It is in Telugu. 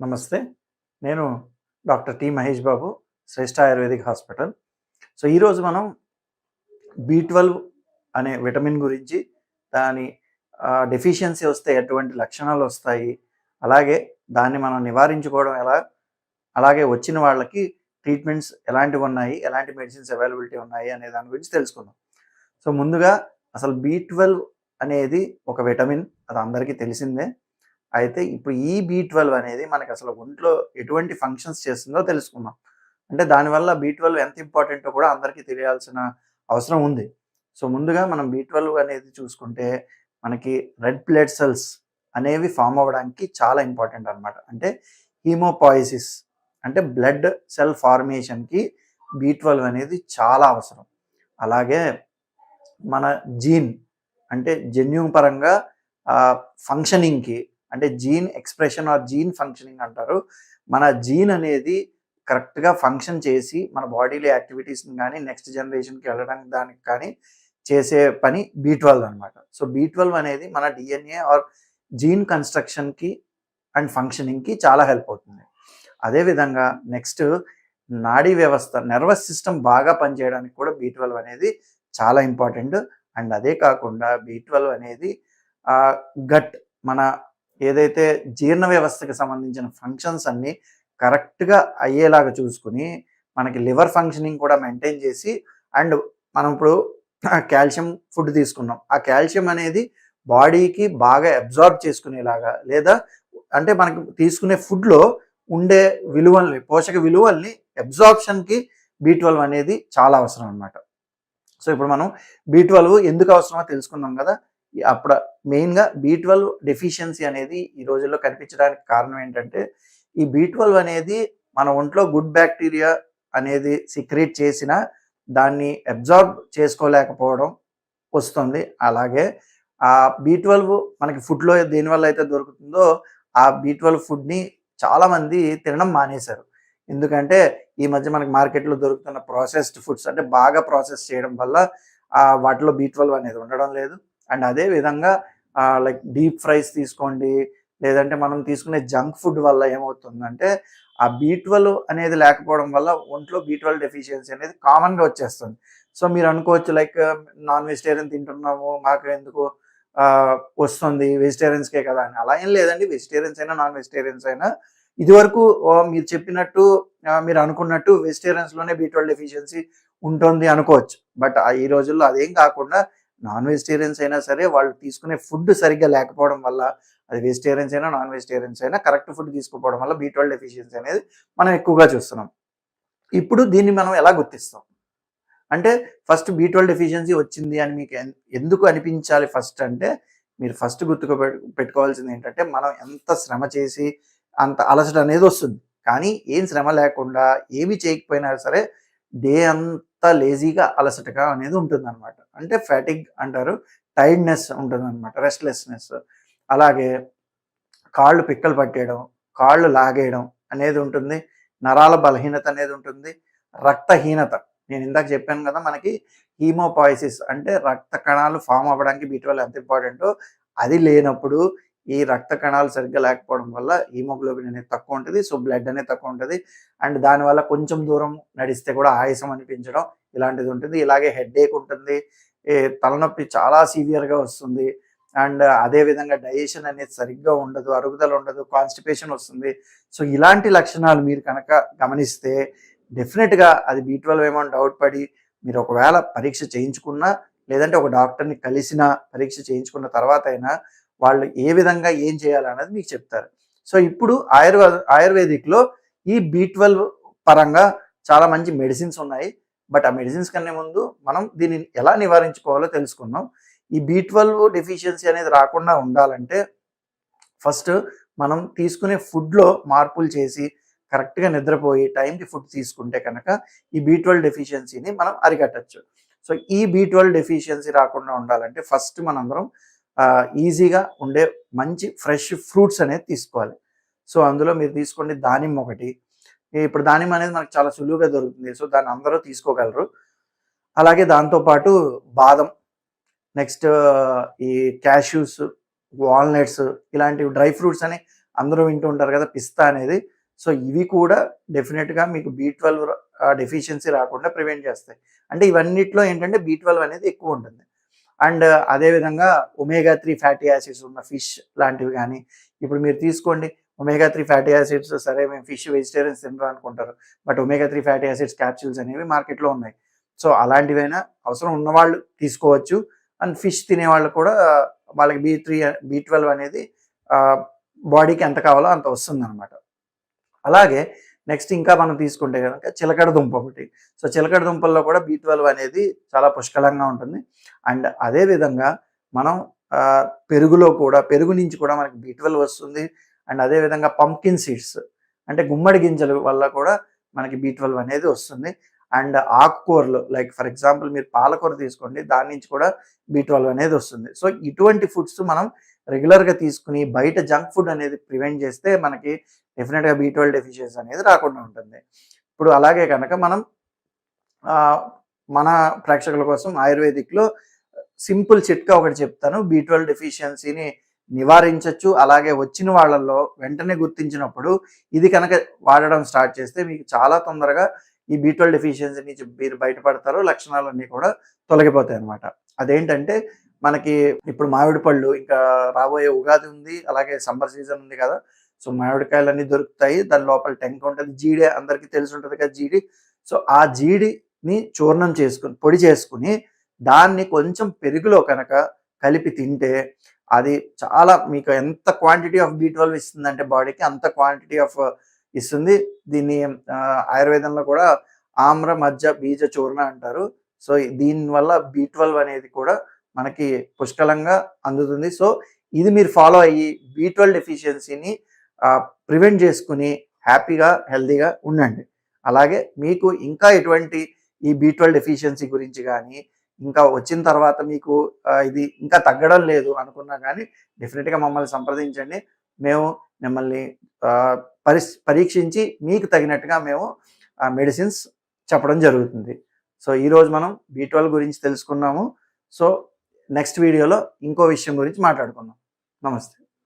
నమస్తే. నేను doctor T Mahesh Babu Shreshta ayurvedic hospital. So ఈరోజు మనం బి ట్వెల్వ్ అనే విటమిన్ గురించి దాని డెఫిషియన్సీ వస్తే ఎటువంటి లక్షణాలు వస్తాయి అలాగే దాన్ని మనం నివారించుకోవడం ఎలా అలాగే వచ్చిన వాళ్ళకి ట్రీట్మెంట్స్ ఎలాంటివి ఉన్నాయి ఎలాంటి మెడిసిన్స్ అవైలబిలిటీ ఉన్నాయి అనే దాని గురించి తెలుసుకుందాం. సో ముందుగా అసలు బి ట్వెల్వ్ అనేది ఒక విటమిన్ అది అందరికీ తెలిసిందే. అయితే ఇప్పుడు ఈ బి ట్వెల్వ్ అనేది మనకి అసలు ఒంట్లో ఎటువంటి ఫంక్షన్స్ చేస్తుందో తెలుసుకుందాం. అంటే దానివల్ల బి ట్వెల్వ్ ఎంత ఇంపార్టెంటో కూడా అందరికీ తెలియాల్సిన అవసరం ఉంది. సో ముందుగా మనం బి ట్వెల్వ్ అనేది చూసుకుంటే మనకి రెడ్ బ్లడ్ సెల్స్ అనేవి ఫామ్ అవ్వడానికి చాలా ఇంపార్టెంట్ అనమాట అంటే హీమోపాయిసిస్ అంటే బ్లడ్ సెల్ ఫార్మేషన్కి బి ట్వెల్వ్ అనేది చాలా అవసరం. అలాగే మన జీన్ అంటే జన్యుం పరంగా ఫంక్షనింగ్కి అంటే gene expression or gene functioning అంటారు. మన జీన్ అనేది కరెక్ట్గా ఫంక్షన్ చేసి మన బాడీలో యాక్టివిటీస్ని కానీ నెక్స్ట్ జనరేషన్కి వెళ్ళడానికి దానికి కానీ చేసే పని బీ ట్వెల్వ్ అనమాట సో బీ ట్వెల్వ్ అనేది మన డిఎన్ఏ ఆర్ జీన్ కన్స్ట్రక్షన్కి అండ్ ఫంక్షనింగ్కి చాలా హెల్ప్ అవుతుంది. అదేవిధంగా నెక్స్ట్ నాడీ వ్యవస్థ నర్వస్ సిస్టమ్ బాగా పనిచేయడానికి కూడా బీ ట్వెల్వ్ అనేది చాలా ఇంపార్టెంట్. అండ్ అదే కాకుండా బీ ట్వెల్వ్ అనేది గట్ మన ఏదైతే జీర్ణ వ్యవస్థకి సంబంధించిన ఫంక్షన్స్ అన్నీ కరెక్ట్గా అయ్యేలాగా చూసుకుని మనకి లివర్ ఫంక్షనింగ్ కూడా మెయింటైన్ చేసి అండ్ మనం ఇప్పుడు కాల్షియం ఫుడ్ తీసుకున్నాం. ఆ కాల్షియం అనేది బాడీకి బాగా అబ్జార్బ్ చేసుకునేలాగా లేదా అంటే మనకి తీసుకునే ఫుడ్లో ఉండే విలువల్ని పోషక విలువల్ని అబ్జార్ప్షన్కి బీ ట్వెల్వ్ అనేది చాలా అవసరం అనమాట సో ఇప్పుడు మనం బీ ట్వెల్వ్ ఎందుకు అవసరమో తెలుసుకున్నాం కదా. అప్పుడు మెయిన్గా బీ ట్వెల్వ్ డెఫిషియన్సీ అనేది ఈ రోజుల్లో కనిపించడానికి కారణం ఏంటంటే ఈ బీ ట్వెల్వ్ అనేది మన ఒంట్లో గుడ్ బ్యాక్టీరియా అనేది సిక్రేట్ చేసిన దాన్ని అబ్జార్బ్ చేసుకోలేకపోవడం వస్తుంది. అలాగే ఆ బీ ట్వెల్వ్ మనకి ఫుడ్లో దేనివల్ల అయితే దొరుకుతుందో ఆ బీ ట్వెల్వ్ ఫుడ్ని చాలామంది తినడం మానేశారు. ఎందుకంటే ఈ మధ్య మనకి మార్కెట్లో దొరుకుతున్న ప్రాసెస్డ్ ఫుడ్స్ అంటే బాగా ప్రాసెస్ చేయడం వల్ల వాటిలో బీ ట్వెల్వ్ అనేది ఉండడం లేదు. అండ్ అదే విధంగా లైక్ డీప్ ఫ్రైస్ తీసుకోండి లేదంటే మనం తీసుకునే జంక్ ఫుడ్ వల్ల ఏమవుతుందంటే ఆ బీ ట్వెల్వ్ అనేది లేకపోవడం వల్ల ఒంట్లో బీ ట్వెల్వ్ డెఫిషియన్సీ అనేది కామన్గా వచ్చేస్తుంది. సో మీరు అనుకోవచ్చు లైక్ నాన్ వెజిటేరియన్ తింటున్నాము మాకు ఎందుకు వస్తుంది వెజిటేరియన్స్కే కదా అని. అలా ఏం లేదండి వెజిటేరియన్స్ అయినా నాన్ వెజిటేరియన్స్ అయినా ఇదివరకు మీరు చెప్పినట్టు మీరు అనుకున్నట్టు వెజిటేరియన్స్లోనే బీ ట్వెల్వ్ డెఫిషియన్సీ ఉంటుంది అనుకోవచ్చు. బట్ ఈ రోజుల్లో అదేం కాకుండా నాన్ వెజిటేరియన్స్ అయినా సరే వాళ్ళు తీసుకునే ఫుడ్ సరిగ్గా లేకపోవడం వల్ల అది వెజిటేరియన్స్ అయినా నాన్ వెజిటేరియన్స్ అయినా కరెక్ట్ ఫుడ్ తీసుకోవడం వల్ల బీ ట్వెల్వ్ డెఫిషియన్సీ అనేది మనం ఎక్కువగా చూస్తున్నాం. ఇప్పుడు దీన్ని మనం ఎలా గుర్తిస్తాం? అంటే ఫస్ట్ బీ ట్వెల్వ్ డెఫిషియన్సీ వచ్చింది అని మీకు ఎందుకు అనిపించాలి ఫస్ట్ అంటే మీరు ఫస్ట్ గుర్తుకు పెట్టుకోవాల్సింది ఏంటంటే మనం ఎంత శ్రమ చేసి అంత అలసట అనేది వస్తుంది. కానీ ఏం శ్రమ లేకుండా ఏమి చేయకపోయినా సరే డే అంత లేజీగా అలసటగా అనేది ఉంటుంది అనమాట అంటే ఫ్యాటిక్ అంటారు టైర్డ్నెస్ ఉంటుంది అనమాట రెస్ట్లెస్నెస్ అలాగే కాళ్ళు పిక్కలు పట్టేయడం కాళ్ళు లాగేయడం అనేది ఉంటుంది. నరాల బలహీనత అనేది ఉంటుంది. రక్తహీనత. నేను ఇందాక చెప్పాను కదా మనకి హీమోపాయిసిస్ అంటే రక్త కణాలు ఫామ్ అవ్వడానికి బీట్వల్ ఎంత ఇంపార్టెంటో అది లేనప్పుడు ఈ రక్త కణాలు సరిగ్గా లేకపోవడం వల్ల హీమోగ్లోబిన్ అనేది తక్కువ ఉంటుంది. సో బ్లడ్ అనేది తక్కువ ఉంటుంది. అండ్ దానివల్ల కొంచెం దూరం నడిస్తే కూడా ఆయాసం అనిపించడం ఇలాంటిది ఉంటుంది. ఇలాగే హెడ్ ఏక్ ఉంటుంది తలనొప్పి చాలా సీవియర్గా వస్తుంది. అండ్ అదే విధంగా డైజెషన్ అనేది సరిగ్గా ఉండదు. అరుగుదల ఉండదు. కాన్స్టిపేషన్ వస్తుంది. సో ఇలాంటి లక్షణాలు మీరు కనుక గమనిస్తే డెఫినెట్గా అది బీ ట్వెల్వ్ ఏమో డౌట్ పడి మీరు ఒకవేళ పరీక్ష చేయించుకున్నా లేదంటే ఒక డాక్టర్ని కలిసిన పరీక్ష చేయించుకున్న తర్వాత అయినా వాళ్ళు ఏ విధంగా ఏం చేయాలన్నది మీకు చెప్తారు. సో ఇప్పుడు ఆయుర్వేద ఆయుర్వేదిక్లో ఈ బీ ట్వెల్వ్ పరంగా చాలా మంచి మెడిసిన్స్ ఉన్నాయి. బట్ ఆ మెడిసిన్స్ కన్నా ముందు మనం దీన్ని ఎలా నివారించుకోవాలో తెలుసుకుందాం. ఈ బీ ట్వెల్వ్ డెఫిషియన్సీ అనేది రాకుండా ఉండాలంటే ఫస్ట్ మనం తీసుకునే ఫుడ్లో మార్పులు చేసి కరెక్ట్గా నిద్రపోయి టైంకి ఫుడ్ తీసుకుంటే కనుక ఈ బీ ట్వెల్వ్ డెఫిషియన్సీని మనం అరికట్టచ్చు. సో ఈ బీ ట్వెల్వ్ డెఫిషియన్సీ రాకుండా ఉండాలంటే ఫస్ట్ మనందరం ఈజీగా ఉండే మంచి ఫ్రెష్ ఫ్రూట్స్ అనేది తీసుకోవాలి. సో అందులో మీరు తీసుకోండి దానిమ్మ ఒకటి. ఇప్పుడు దానిమ్మ అనేది మనకు చాలా సులువుగా దొరుకుతుంది. సో దాన్ని అందరూ తీసుకోగలరు. అలాగే దాంతోపాటు బాదం. నెక్స్ట్ ఈ క్యాష్యూస్ వాల్నట్స్ ఇలాంటివి డ్రై ఫ్రూట్స్ అని అందరూ వింటూ ఉంటారు కదా పిస్తా అనేది. సో ఇవి కూడా డెఫినెట్గా మీకు బీ ట్వెల్వ్ డెఫిషియన్సీ రాకుండా ప్రివెంట్ చేస్తాయి. అంటే ఇవన్నిట్లో ఏంటంటే బీ ట్వెల్వ్ అనేది ఎక్కువ ఉంటుంది. అండ్ అదేవిధంగా ఒమేగా త్రీ ఫ్యాటీ యాసిడ్స్ ఉన్న ఫిష్ లాంటివి కానీ ఇప్పుడు మీరు తీసుకోండి. ఒమేగా త్రీ ఫ్యాటీ యాసిడ్స్ సరే మేము ఫిష్ వెజిటేరియన్స్ తినరు అనుకుంటారు. But omega three fatty acids capsules అనేవి మార్కెట్లో ఉన్నాయి. సో అలాంటివైనా అవసరం ఉన్నవాళ్ళు తీసుకోవచ్చు. అండ్ ఫిష్ తినే వాళ్ళు కూడా వాళ్ళకి బీ త్రీ బీ ట్వెల్వ్ అనేది బాడీకి ఎంత కావాలో అంత వస్తుంది అనమాట అలాగే నెక్స్ట్ ఇంకా మనం తీసుకుంటే కనుక చిలకడ దుంప ఒకటి. సో చిలకడ దుంపల్లో కూడా బీ ట్వెల్వ్ అనేది చాలా పుష్కలంగా ఉంటుంది. అండ్ అదేవిధంగా మనం పెరుగులో కూడా పెరుగు నుంచి కూడా మనకి బీ ట్వెల్వ్ వస్తుంది. అండ్ అదే విధంగా పంకిన్ సీడ్స్ అంటే గుమ్మడి గింజల వల్ల కూడా మనకి బీ ట్వెల్వ్ అనేది వస్తుంది. అండ్ ఆకుకూరలు లైక్ ఫర్ ఎగ్జాంపుల్ మీరు పాలకూర తీసుకోండి దాని నుంచి కూడా బీ ట్వెల్వ్ అనేది వస్తుంది. సో ఇటువంటి ఫుడ్స్ మనం రెగ్యులర్గా తీసుకుని బయట జంక్ ఫుడ్ అనేది ప్రివెంట్ చేస్తే మనకి డెఫినెట్గా బీ ట్వెల్వ్ డెఫిషియన్సీ అనేది రాకుండా ఉంటుంది. ఇప్పుడు అలాగే కనుక మనం మన ప్రేక్షకుల కోసం ఆయుర్వేదిక్లో సింపుల్ చిట్కా ఒకటి చెప్తాను. బీ ట్వెల్వ్ డెఫిషియన్సీని నివారించవచ్చు అలాగే వచ్చిన వాళ్ళల్లో వెంటనే గుర్తించినప్పుడు ఇది కనుక వాడడం స్టార్ట్ చేస్తే మీకు చాలా తొందరగా ఈ బీ ట్వెల్వ్ డెఫిషియన్సీ నుంచి మీరు బయటపడతారు లక్షణాలన్నీ కూడా తొలగిపోతాయి అన్నమాట. అదేంటంటే మనకి ఇప్పుడు మామిడి పళ్ళు ఇంకా రాబోయే ఉగాది ఉంది అలాగే సమ్మర్ సీజన్ ఉంది కదా సో మామిడికాయలు అన్ని దొరుకుతాయి. దాని లోపల టెంక ఉంటుంది. జీడి అందరికీ తెలిసి ఉంటుంది కదా జీడి. సో ఆ జీడిని చూర్ణం చేసుకుని పొడి చేసుకుని దాన్ని కొంచెం పెరుగులో కనుక కలిపి తింటే అది చాలా మీకు ఎంత క్వాంటిటీ ఆఫ్ బీ ట్వెల్వ్ ఇస్తుందంటే బాడీకి అంత క్వాంటిటీ ఆఫ్ ఇస్తుంది. దీన్ని ఆయుర్వేదంలో కూడా ఆమ్ర మధ్య బీజ చూర్ణ అంటారు. సో దీనివల్ల బీ ట్వెల్వ్ అనేది కూడా మనకి పుష్కలంగా అందుతుంది. సో ఇది మీరు ఫాలో అయ్యి బీ ట్వెల్వ్ డెఫిషియన్సీని ప్రివెంట్ చేసుకుని హ్యాపీగా హెల్తీగా ఉండండి. అలాగే మీకు ఇంకా ఎటువంటి ఈ బీ ట్వెల్వ్ డెఫిషియన్సీ గురించి కానీ ఇంకా వచ్చిన తర్వాత మీకు ఇది ఇంకా తగ్గడం లేదు అనుకున్నా కానీ డెఫినెట్గా మమ్మల్ని సంప్రదించండి. మేము మిమ్మల్ని పరి పరిస్ పరీక్షించి మీకు తగినట్టుగా మేము మెడిసిన్స్ చెప్పడం జరుగుతుంది. సో ఈరోజు మనం బీ ట్వెల్వ్ గురించి తెలుసుకున్నాము. సో నెక్స్ట్ వీడియోలో ఇంకో విషయం గురించి మాట్లాడుకుందాం. నమస్తే.